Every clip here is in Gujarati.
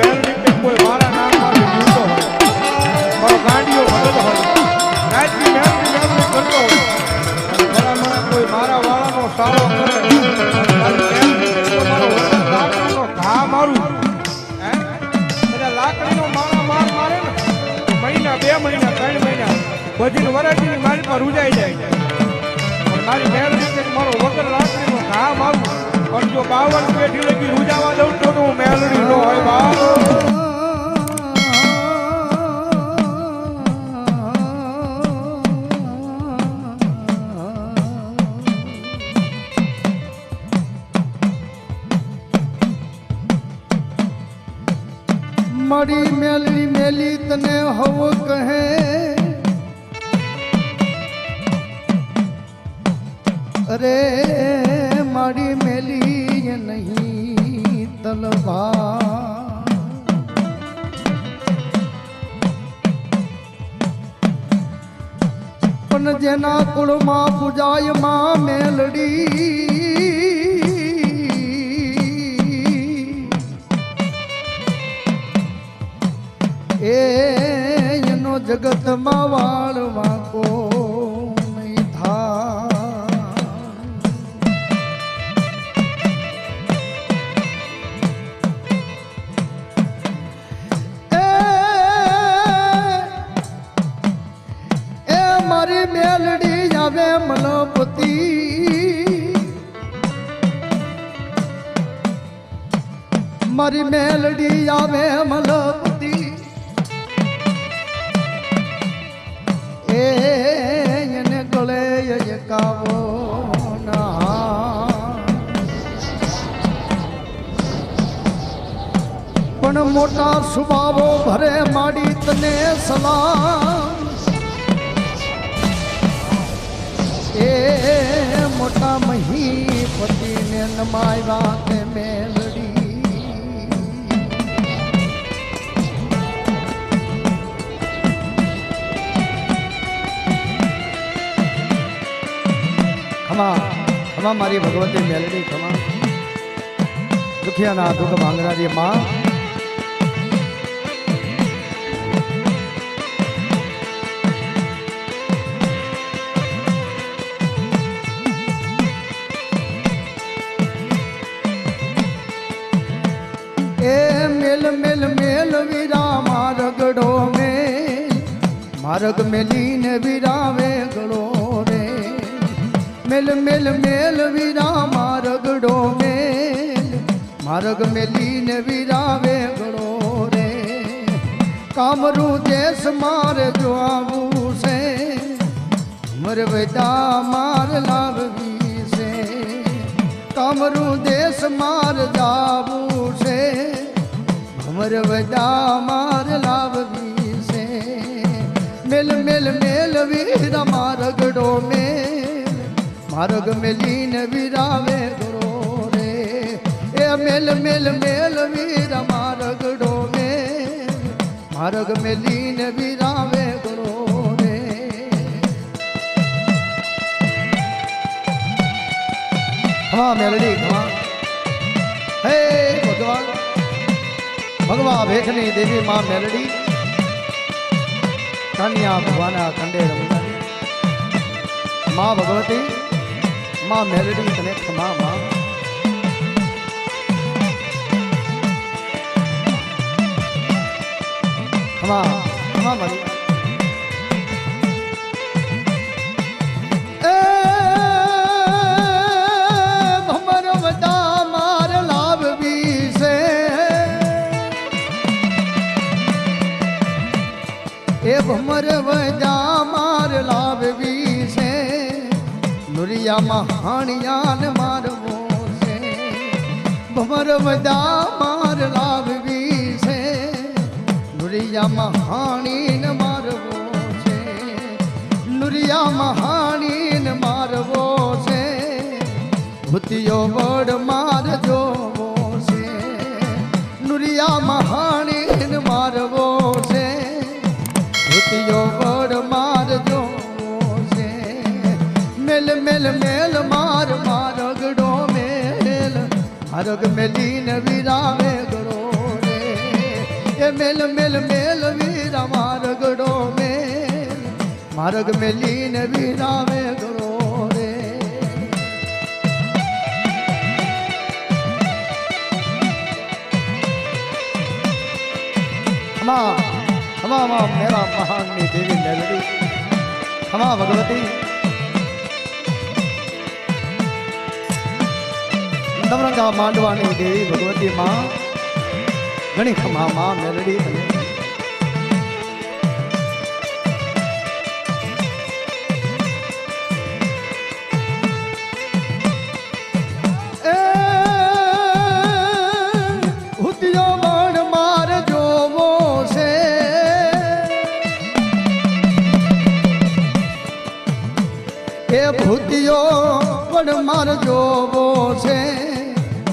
મેલડી કે કોઈ મારા કોઈ મારા વાળાનો સારો કરે. ઘા મારું. એટલે લાકડીનો મારા માર મહિના, બે મહિના, ત્રણ મહિના. બધી વરાટીની મારી પર રૂજાઈ જાય. અને જો બાવન પેઢી લગી રૂજાવા દઉં તો હું મેલડી નો હોય બાપ. મારી મેલી મેલી તને હવો કહે. અરે મારી મેલી નહીં તલવાર. પણ જેના કુળમાં પૂજાયમાં મેલડી. એનો જગતમાં વાળવા કો મેલડી મનોપતિ મારી મેલડી આવે મનોપતિ એને ગળે યકાવો ના પણ મોટા સુબાવો ભરે માડી તને સલામ એ મોટા મહી પતિને નમાવ્યા તે મેલડી ખમા ખમા મારી ભગવતી મેલડી ખમા દુખિયાના દુઃખ માંગનારી માં મેલ મેલ વીરા મારગડો મે. મારગ મેલીને વીરાવે ગળો રે. મેલ મેલ મેલ વીરા મારગડો મે. મારગ મેલીને વીરાવે ગળો રે. કામરું દેશ મારે જો આવું છે. મર વેદા માર લાવવી છે. કામરું દેશ માર જાવું છે. અમર વડા માર લાવવી છે. મેલ મેલ મેલ વીર મારગડો મે. મારગ મેલીન વીરાવે ગળો રે એ મેલ મેલ મેલ વીર મારગડો મે. મારગ મેલીન વીરાવે ગળો રે હા, મેલડી, હા. હે, ભગવાન. ભગવા ભેખની દેવી માં મેલડી, કન્યા ભગવાના ખંડે રમનારી માં ભગવતી, માં મેલડી તને ક્ષમા માં. ક્ષમા ક્ષમા મારી. ભમર વજા માર લાવવી છે. નુરિયામાં હાણિયાન મારવો છે. ભમર વજા માર લાવવી છે. નુરિયામાં હાણીન મારવો છે. નુરિયામાં હાણીન મારવો છે. ભૂતિયો વડ માર જોવો છે. નુરિયામાં મારગ મેલીન વિરામે ગળો રે એ મેલ મેલ મેલ વીરા મારગડો મે માર્ગ મેલીને વિરામે ગળો રે હમા હમા, મેરા મહાનની દેવી મેલડી. હમા, ભગવતી નવરંગા માંડવાની દેવી ભગવતી માં ઘણી ખમા માં મેલડી અને ભૂતિયો પણ માર જોવો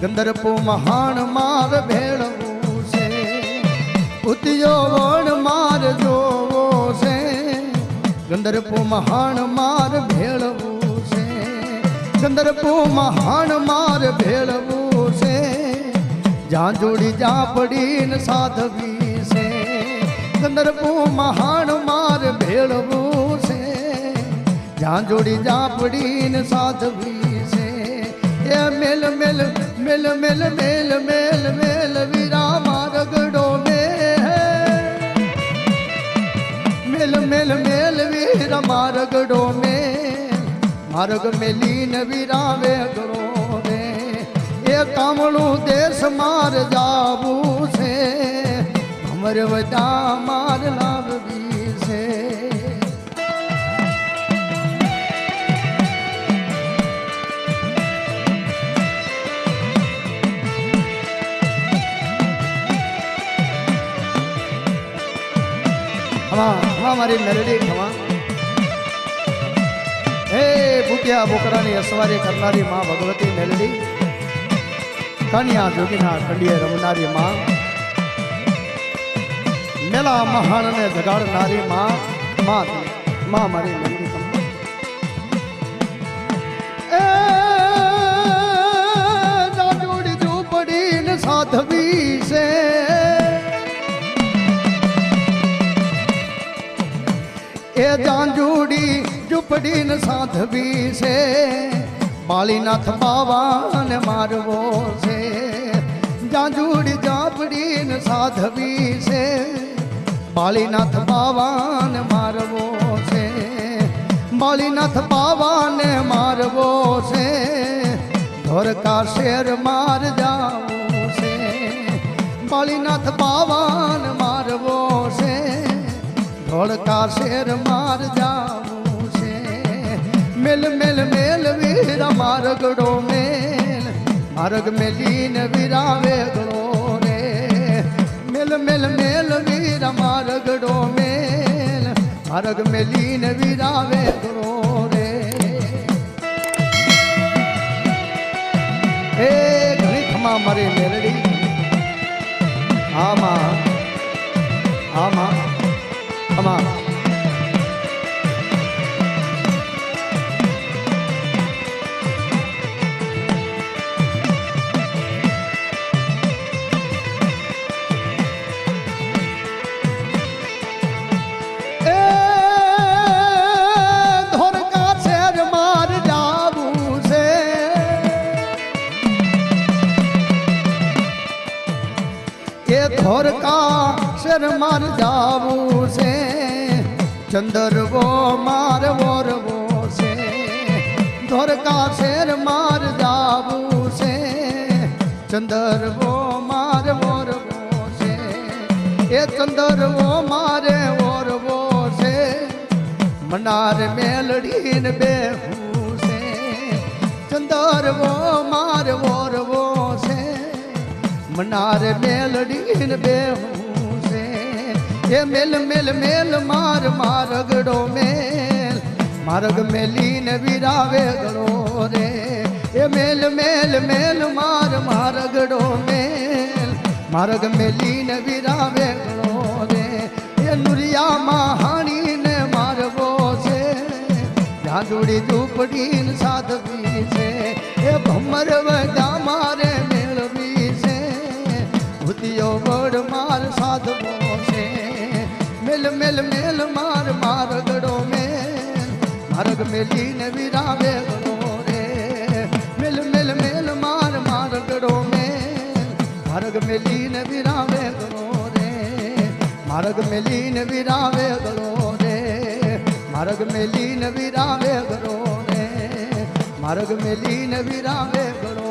ગંદરપો મહાન માર ભેળવું છે. ભૂતિયો વણ માર જોવો છે. ગંદરપો મહાન માર ભેળવું છે. ગંદરપો મહાન માર ભેળવું છે. જ્યાં જોડી જ્યાં પડીને સાધવી છે. ગંદરપો મહાન માર ભેળવું છે. જ્યાં જોડી જ્યાં પડીને સાધવી છે. એ મેલ મેલ મેલ મેલ મેલ મેલ મેલ વીરા મારગડો મે મેલ મેલ મેલ વીર મારગડો મે માર્ગ મેલીન વીરાવે ગળો રે. એ કામળું દેશ માર જાવું છે. અમર વજા માર લાવવી છે. ખમા ખમા મારી મેલડી, ખમા. હે ભૂખ્યા બોકરાની અસવારી કરનારી માં ભગવતી મેલડી, કન્યા જોગીના ખંડીએ રમનારી માં, મેલા મહાણને જગાડનારી માં માં મારી મેલડી. જાંજુડી ઝૂંપડીને સાધવી છે. બાળીનાથ બાવાને મારવો છે. જાંજુડી ઝાપડીને સાધવી છે. બાળીનાથ બાવાને મારવો છે. બાળીનાથ બાવાને મારવો છે. ધોરકા શેર માર જાવું છે. બાળીનાથ બાવાને મારવો છે. ધોળકા શેર માર જાવું છે. મેલ મેલ મેલ, વીરા મારગડો મેલ. માર્ગ મેલીને વીરાવે ગળો રે મેલ મેલ મેલ, વીરા મારગડો મેલ. માર્ગ મેલીને વીરાવે ગળો શેર માર જાવું છે, ચંદરવો માર વોરવો છે. ધોરકા શેર માર જાવું છે, ચંદરવો માર વોરવો છે. એ ચંદરવો મારે ઓરવો છે, મનાર મેલડીને બેહું છે. ચંદરવો માર ઓરવો છે, મનાર મેલડીને બેહું એ મેલ મેલ મેલ, માર મારગડો મેલ. માર્ગ મેલીને વિરાવે ગળો રે. એ મેલ મેલ મેલ, માર મારગડો મેલ. માર્ગ મેલીને વિરાવે ગળો રે. એ નુરિયામાં હાણીને મારવો છે. જાદુડી ઝૂંપડીને સાધવી છે. એ ભમર વજા મારે મેળવી છે. ભૂતિયો વડ માર સાધવો મેલ મેલ મેલ, માર માર ગડો મેલ માર્ગ મેલીને વિરાવે ગડો રે. મેલ મેલ મેલ, માર માર ગડો મેલ માર્ગ મેલીને વિરાવે ગડો રે. માર્ગ મેલીને વિરાવે ગડો રે. માર્ગ મેલીને વિરાવે ગડો રે. માર્ગ મેલીને વિરાવે ગડો